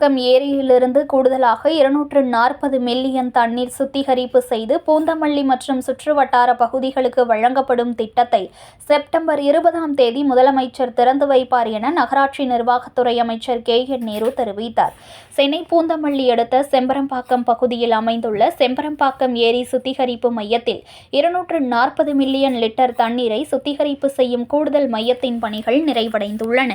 செம்பரம்பாக்கம் ஏரியிலிருந்து கூடுதலாக இருநூற்று நாற்பது மில்லியன் தண்ணீர் சுத்திகரிப்பு செய்து பூந்தமல்லி மற்றும் சுற்றுவட்டார பகுதிகளுக்கு வழங்கப்படும் திட்டத்தை செப்டம்பர் இருபதாம் தேதி முதலமைச்சர் திறந்து வைப்பார் என நகராட்சி நிர்வாகத்துறை அமைச்சர் கே என் நேரு தெரிவித்தார். சென்னை பூந்தமல்லி அடுத்த செம்பரம்பாக்கம் பகுதியில் அமைந்துள்ள செம்பரம்பாக்கம் ஏரி சுத்திகரிப்பு மையத்தில் இருநூற்று நாற்பது மில்லியன் லிட்டர் தண்ணீரை சுத்திகரிப்பு செய்யும் கூடுதல் மையத்தின் பணிகள் நிறைவடைந்துள்ளன.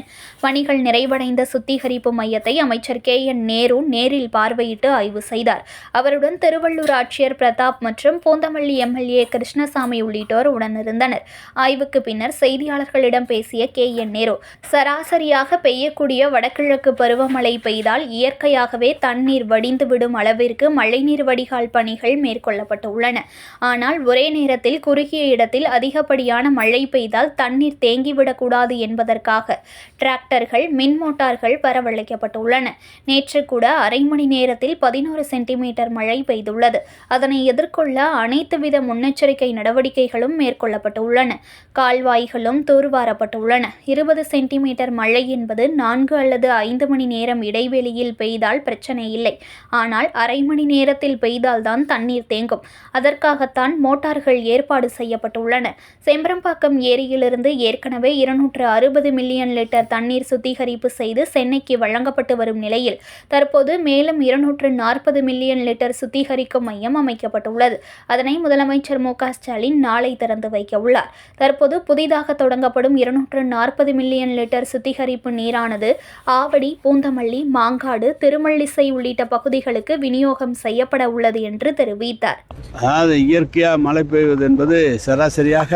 பணிகள் நிறைவடைந்த சுத்திகரிப்பு மையத்தை அமைச்சர் கே என் நேரு நேரில் பார்வையிட்டு ஆய்வு செய்தார். அவருடன் திருவள்ளூர் ஆட்சியர் பிரதாப் மற்றும் பூந்தமல்லி எம்எல்ஏ கிருஷ்ணசாமி உள்ளிட்டோர் உடனிருந்தனர். ஆய்வுக்கு பின்னர் செய்தியாளர்களிடம் பேசிய கே என் நேரு சராசரியாக பெய்யக்கூடிய வடகிழக்கு பருவமழை பெய்தால் இயற்கையாகவே தண்ணீர் வடிந்துவிடும் அளவிற்கு மழைநீர் வடிகால் பணிகள் மேற்கொள்ளப்பட்டுள்ளன. ஆனால் ஒரே நேரத்தில் குறுகிய இடத்தில் அதிகப்படியான மழை பெய்தால் தண்ணீர் தேங்கிவிடக்கூடாது என்பதற்காக டிராக்டர்கள் மின் மோட்டார்கள் வரவழைக்கப்பட்டுள்ளன நேற்று கூட அரை மணி நேரத்தில் பதினோரு சென்டிமீட்டர் மழை பெய்துள்ளது. அதனை எதிர்கொள்ள அனைத்து வித முன்னெச்சரிக்கை நடவடிக்கைகளும் மேற்கொள்ளப்பட்டுள்ளன. கால்வாய்களும் தூர்வாரப்பட்டுள்ளன. இருபது சென்டிமீட்டர் மழை என்பது நான்கு அல்லது ஐந்து மணி நேரம் இடைவெளியில் பெய்தால் பிரச்சனை இல்லை. ஆனால் அரை மணி நேரத்தில் பெய்தால்தான் தண்ணீர் தேங்கும். அதற்காகத்தான் மோட்டார்கள் ஏற்பாடு செய்யப்பட்டுள்ளன. செம்பரம்பாக்கம் ஏரியிலிருந்து ஏற்கனவே இருநூற்று அறுபது மில்லியன் லிட்டர் தண்ணீர் சுத்திகரிப்பு செய்து சென்னைக்கு வழங்கப்பட்டு வரும் நிலையில் தற்போது மேலும் இருநூற்று நாற்பது மில்லியன் லிட்டர் சுத்திகரிக்கும் மையம் அமைக்கப்பட்டுள்ளது. அதனை முதலமைச்சர் மு ஸ்டாலின் நாளை திறந்து வைக்க உள்ளார் தற்போது புதிதாக தொடங்கப்படும் இருநூற்று நாற்பது மில்லியன் லிட்டர் சுத்திகரிப்பு நீரானது ஆவடி பூந்தமல்லி மாங்காடு திருமல்லிசை உள்ளிட்ட பகுதிகளுக்கு விநியோகம் செய்யப்பட உள்ளது என்று தெரிவித்தார். அதாவது இயற்கையாக மழை பெய்வது என்பது சராசரியாக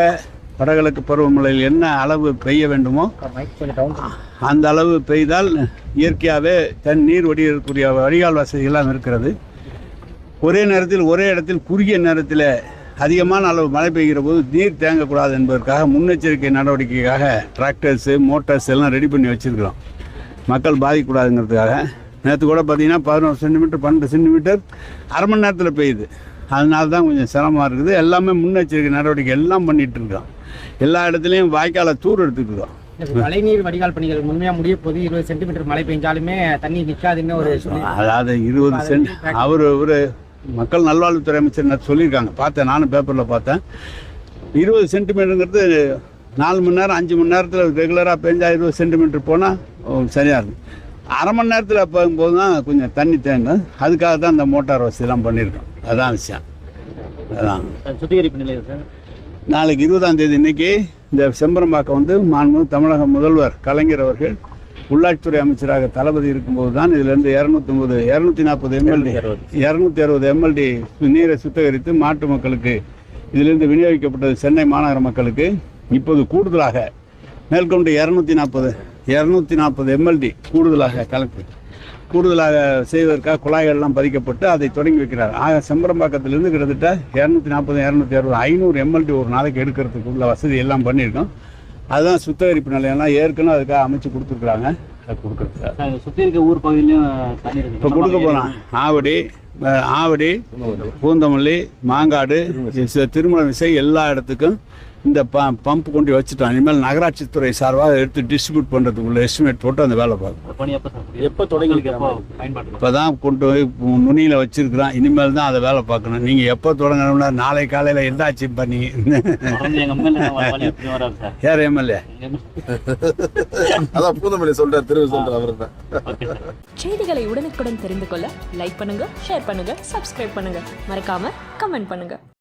வடகிழக்கு பருவமழையில் என்ன அளவு பெய்ய வேண்டுமோ அந்த அளவு பெய்தால் இயற்கையாகவே தன் நீர் வடிகக்கூடிய வடிகால் வசதிகள்லாம் இருக்கிறது. ஒரே நேரத்தில் ஒரே இடத்தில் குறுகிய நேரத்தில் அதிகமான அளவு மழை பெய்கிற போது நீர் தேங்கக்கூடாது என்பதற்காக முன்னெச்சரிக்கை நடவடிக்கைக்காக டிராக்டர்ஸு மோட்டார்ஸ் எல்லாம் ரெடி பண்ணி வச்சுருக்கிறோம். மக்கள் பாதிக்கக்கூடாதுங்கிறதுக்காக. நேற்று கூட பார்த்தீங்கன்னா பதினோரு சென்டிமீட்டர் பன்னெண்டு சென்டிமீட்டர் அரை மணி நேரத்தில் பெய்யுது. அதனால தான் கொஞ்சம் சிரமமாக இருக்குது. எல்லாமே முன்னெச்சரிக்கை நடவடிக்கை எல்லாம் பண்ணிகிட்டு இருக்கோம் எல்லா இடத்துலையும் வாய்க்காலை தூர் எடுத்துட்டு இருக்கோம் இப்ப மழைநீர் வடிகால் பணிகள் முழுமையா முடிய போது இருபது சென்டிமீட்டர் மழை பெஞ்சாலுமே தண்ணி நிக்காதுன்னு ஒரு அதாவது இருபது சென்ட் அவர் ஒரு மக்கள் நல்வாழ்வுத்துறை அமைச்சர் நேத்து சொல்லியிருக்காங்க. பார்த்தேன் நானும் பேப்பரில் பார்த்தேன். இருபது சென்டிமீட்டருங்கிறது நாலு மணி நேரம் அஞ்சு மணி நேரத்தில் ரெகுலராக பெஞ்சா இருபது சென்டிமீட்டர் போனால் சரியாக இருக்கும் அரை மணி நேரத்தில் போகும்போது தான் கொஞ்சம் தண்ணி தேங்கும். அதுக்காக தான் இந்த மோட்டார் வசதிலாம் பண்ணியிருக்கோம். அதான் விஷயம் அதான். சுத்திகரிப்பு நிலையம் சார். நாளைக்கு இருபதாம் தேதி இன்னைக்கு இந்த செம்பரம்பாக்கம் வந்து மாண்பு தமிழக முதல்வர் கலைஞர் அவர்கள் உள்ளாட்சித்துறை அமைச்சராக தளபதி இருக்கும்போது தான் இதிலிருந்து இரநூத்தொம்பது இரநூத்தி நாற்பது எம்எல்டி இரநூத்தி அறுபது. எம்எல்டி நீரை சுத்திகரித்து மாட்டு மக்களுக்கு இதிலிருந்து விநியோகிக்கப்பட்டது சென்னை மாநகர மக்களுக்கு இப்போது கூடுதலாக மேற்கொண்டு இரநூத்தி நாற்பது இரநூத்தி நாற்பது எம்எல்டி கூடுதலாக கலெக்ட் கூடுதலாக செய்வதற்காக குழாய்கள்லாம் பதிக்கப்பட்டு அதை தொடங்கி வைக்கிறார். ஆக செம்பரம்பாக்கத்திலிருந்து கிட்டத்தட்ட இரநூத்தி நாற்பது இரநூத்தி அறுபது ஐநூறு எம்எல்டி ஒரு நாளைக்கு எடுக்கிறதுக்கு உள்ள வசதி எல்லாம் பண்ணியிருக்கோம். அதுதான் சுத்திகரிப்பு நிலையம்லாம் ஏற்கனவே அதுக்காக அமைச்சு கொடுத்துருக்குறாங்க. அதை இருக்க ஊர் பகுதியிலும் தண்ணீர் இப்போ கொடுக்க போகிறோம் ஆவடி ஆவடி பூந்தமல்லி மாங்காடு திருமண விசை எல்லா இடத்துக்கும் இந்த ப பம்ப் கொண்டு வச்சுட்டோம் இனிமேல் நகராட்சித்துறை சார்பாக எடுத்து டிஸ்ட்ரிபியூட் பண்ணுறதுக்குள்ள எஸ்டிமேட் போட்டு அந்த வேலை பார்க்கும். பணி எப்போ தொடங்கி இப்போ தான் கொண்டு போய் நுனியில் வச்சிருக்கிறோம் இனிமேல் தான் அதை வேலை பார்க்கணும். நீங்கள் எப்போ தொடங்கணும்னா நாளை காலையில் எந்தாச்சு பண்ணி? எங்க அம்மா வராது சார். யார் எம்எல்ஏ? அதான் பூந்தமல்லி சொல்றார் திரும்ப சொல்றார் அவர் தான். செய்திகளை உடனுக்குடன் தெரிந்து கொள்ள லைக் பண்ணுங்க ஷேர் பண்ணுங்க சப்ஸ்கிரைப் பண்ணுங்க. மறக்காம கமெண்ட் பண்ணுங்க.